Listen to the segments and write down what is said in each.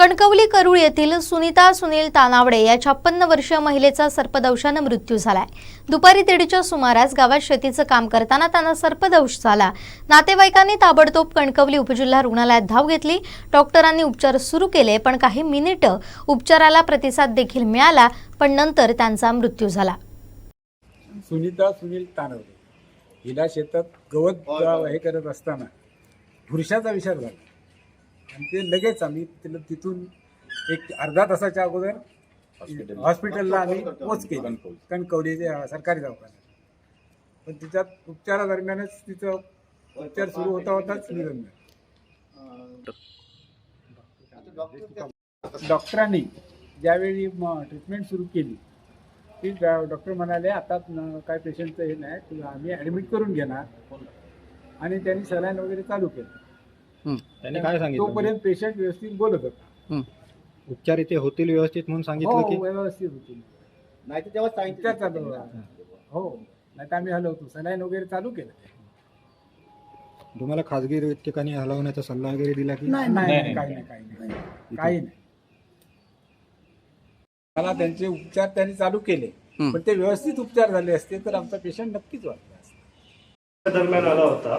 कणकवली करूळ येथील सुनीता सुनील तानावडे या छप्पन्न वर्षीय महिलेचा सर्पदंशानं मृत्यू झालाय. दुपारी दीडच्या सुमारास गावात शेतीचं काम करताना त्यांना सर्पदंश झाला. नातेवाईकांनी ताबडतोब कणकवली उपजिल्हा रुग्णालयात धाव घेतली. डॉक्टरांनी उपचार सुरू केले पण काही मिनिटं उपचाराला प्रतिसाद देखील मिळाला पण नंतर त्यांचा मृत्यू झाला. सुनीता सुनील तानावडे हिला शेतात गवत हे करत असताना भुरशाचा विचार झाला. आणि ते लगेच आम्ही तिला तिथून एक अर्धा तासाच्या अगोदर हॉस्पिटलला आम्ही पोच केली. कणकवली. सरकारी दवाखान्यात. पण तिच्यात उपचारादरम्यानच तिचं उपचार सुरू होता होताच निधन झालं. डॉक्टरांनी ज्यावेळी ट्रीटमेंट सुरू केली ती डॉ- डॉक्टर म्हणाले आता काय पेशंटचं हे नाही तुला आम्ही ॲडमिट करून घेणार. आणि त्यांनी सलाईन वगैरे चालू केलं. त्यांनी काय सांगितलं? तोपर्यंत पेशंट व्यवस्थित बोलत होता. उपचार इथे होतील व्यवस्थित म्हणून सांगितलं की? हो व्यवस्थित होती नाही तर तेव्हा उपचार चालू होता. हो. नाही तर आम्ही हलवतो. सलाईन वगैरे चालू केलं. तुम्हाला खाजगी ठिकाणी हलवण्याचा सल्ला वगैरे दिला की? नाही नाही काही नाही काही नाही. काही नाही. मला त्यांचे उपचार त्यांनी चालू केले. पण ते व्यवस्थित उपचार झाले असते तर आमचा पेशंट नक्कीच वाचला असता. दरम्यान आला होता.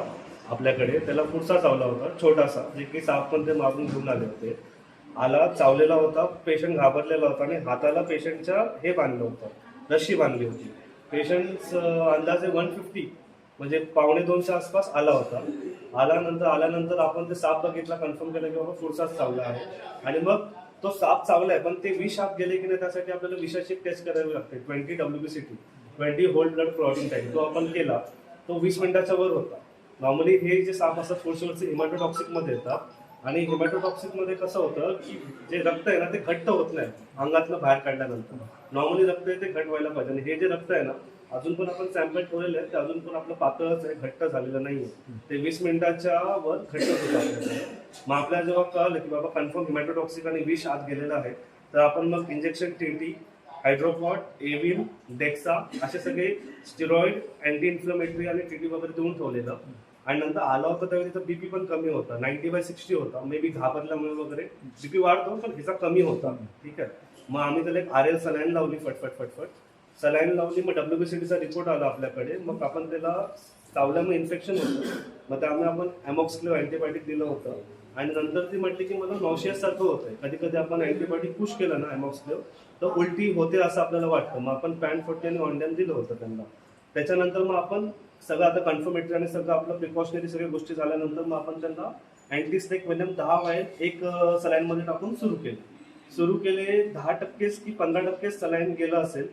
आपल्याकडे. त्याला पुढचा चावला होता छोटासा जे की साप पण ते मारून घेऊन आले होते. आला चावलेला होता पेशंट घाबरलेला होता आणि हाताला पेशंटच्या हे बांधलं होतं रशी बांधली होती. पेशंट अंदाजे वन फिफ्टी म्हणजे पावणे दोनच्या आसपास आला होता. आल्यानंतर आल्यानंतर आपण ते साप बघितला कन्फर्म केलं की बाबा पुढचाच चावला आहे. आणि मग तो साप चावलाय पण ते विष आत गेले की नाही त्यासाठी आपल्याला विषाची टेस्ट करावी लागते twenty W B C T twenty whole blood clotting time तो आपण केला तो वीस मिनिटाच्या वर होता. नॉर्मली हे जे साप असतात पुढच्या हिमॅटोटॉक्सिकमध्ये येतात. आणि हिमॅटोटॉक्सिकमध्ये कसं होतं की जे रक्त आहे ना ते घट्ट होत नाही. अंगातलं बाहेर काढल्यानंतर. नॉर्मली रक्त आहे ते घट व्हायला पाहिजे. आणि हे जे रक्त आहे ना अजून पण आपण सॅम्पल ठेवलेले आहेत ते अजून पण आपलं पातळच आहे घट्ट झालेलं नाहीये. ते वीस मिनिटाच्या वर घट्ट होतं मग आपल्याला जेव्हा कळलं की बाबा कन्फर्म हिमॅटोटॉक्सिक आणि विष आत गेलेलं आहे तर आपण मग इंजेक्शन टीटी हायड्रोपॉट एव्हिन डेक्सा असे सगळे स्टिरॉइड अँटी इन्फ्लमेटरी आणि टीटी वगैरे देऊन ठेवलेलं. आणि नंतर आला होता त्यावेळी त्याचा बीपी पण कमी होता. नाईन्टी बाय सिक्स्टी होता. मे बी घाबरल्यामुळे वगैरे. बीपी वाढतो पण हिचा कमी होता. ठीक आहे? मग आम्ही त्याला एक आर एल सलाईन लावली फटफट फटफट. सलाईन लावली मग डब्ल्यू बी सी टीचा रिपोर्ट आला आपल्याकडे. मग आपण त्याला चावल्यामुळे इन्फेक्शन होतं. मग त्यामुळे आपण अमॉक्सक्लिओ अँटीबायोटिक दिलं होतं. आणि नंतर ती म्हटली की मला नॉशियस सारखं होतंय. कधी कधी आपण अँटीबायोटिक पुश केलं ना अमॉक्सक्लिओ तर उलटी होते असं आपल्याला वाटतं. मग आपण पॅन्ट फोर्टी आणि ऑनलाईन दिलं होतं त्यांना. त्याच्यानंतर मग आपण सगळं आता कन्फर्मेटरी आणि सगळं आपलं प्रिकॉशनरी सगळ्या गोष्टी झाल्यानंतर मग आपण त्यांना अँटीस्टेक व्हॅल्यूम दहा वायर एक सलाईन मध्ये टाकून सुरू केलं. सुरू केले दहा टक्केच की पंधरा टक्केच सलाईन गेलं असेल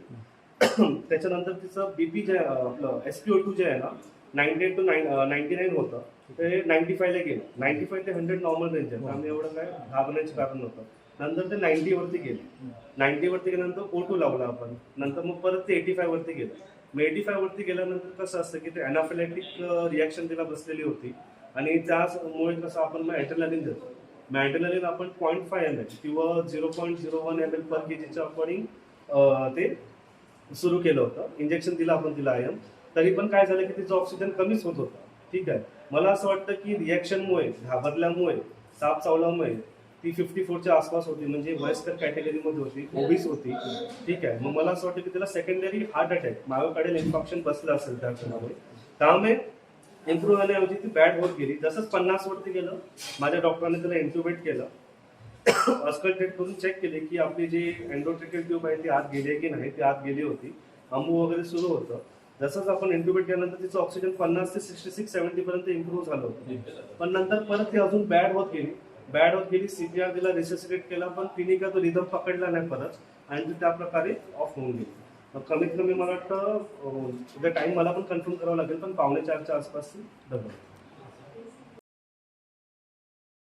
त्याच्यानंतर तिचं बीपी जे आपलं एसपीओ टू जे आहे ना ninety eight to ninety nine होतं. ते नाईन्टी फायला गेलं. नाईन्टी फाय ते हंड्रेड नॉर्मल रेंज आहे. त्यामुळे एवढं काय घाबरण्याचं कारण नव्हतं. नंतर ते नाईन्टी वरती गेले. नाईन्टी वरती गेल्यानंतर ओ टू लावला आपण. नंतर मग परत ते एटी फाय वरती गेलं. मग एटी वरती गेल्यानंतर कसं असतं की ते अनाफिलॅटिक रिॲक्शन तिला बसलेली होती. आणि त्यामुळे कसं आपण मग ॲटरलालिन देतो. मग आपण पॉईंट फाय एम एल किंवा zero point zero one M L per K जीच्या अकॉर्डिंग ते सुरू केलं होतं. इंजेक्शन दिलं आपण तिला आयम तरी पण काय झालं की तिचं ऑक्सिजन कमीच होत होता. ठीक आहे. मला असं वाटतं की रिॲक्शनमुळे घाबरल्यामुळे साप चावल्यामुळे ती फिफ्टी फोरच्या आसपास होती म्हणजे वयस्कर कॅटेगरीमध्ये होती ओबीस होती. ठीक आहे. मग मला असं वाटतं की तिला secondary heart attack myocardial infarction बसलं असेल त्या क्षणामुळे. त्यामुळे इम्प्रूव्ह झाल्याऐवजी ती बॅड होत गेली. जसंच पन्नास वरती गेलं माझ्या डॉक्टरांनी तिला इन्क्युबेट केलं. अस्कल्टेट करून चेक केले की आपली जी अँड्रोट्रिकल ट्यूब आहे ती आत गेली आहे की नाही ती आत गेली होती. अंबू वगैरे सुरू होतं. जसंच आपण इंट्युबेट केल्यानंतर तिचं ऑक्सिजन पन्नास ते सिक्स्टी सिक्स सेव्हन्टी पर्यंत इम्प्रूव्ह झालं होतं. पण नंतर परत ती अजून बॅड होत गेली. बॅड होत गेली सीपीआर दिला रिसेसिटेट केला पण तिने का तो रिदम पकडला नाही परत आणि ती त्या प्रकारे ऑफ होऊन गेली. मग कमीत कमी मला वाटतं टाइम मला पण कन्फर्म करावं लागेल पण पावणे चारच्या आसपास ती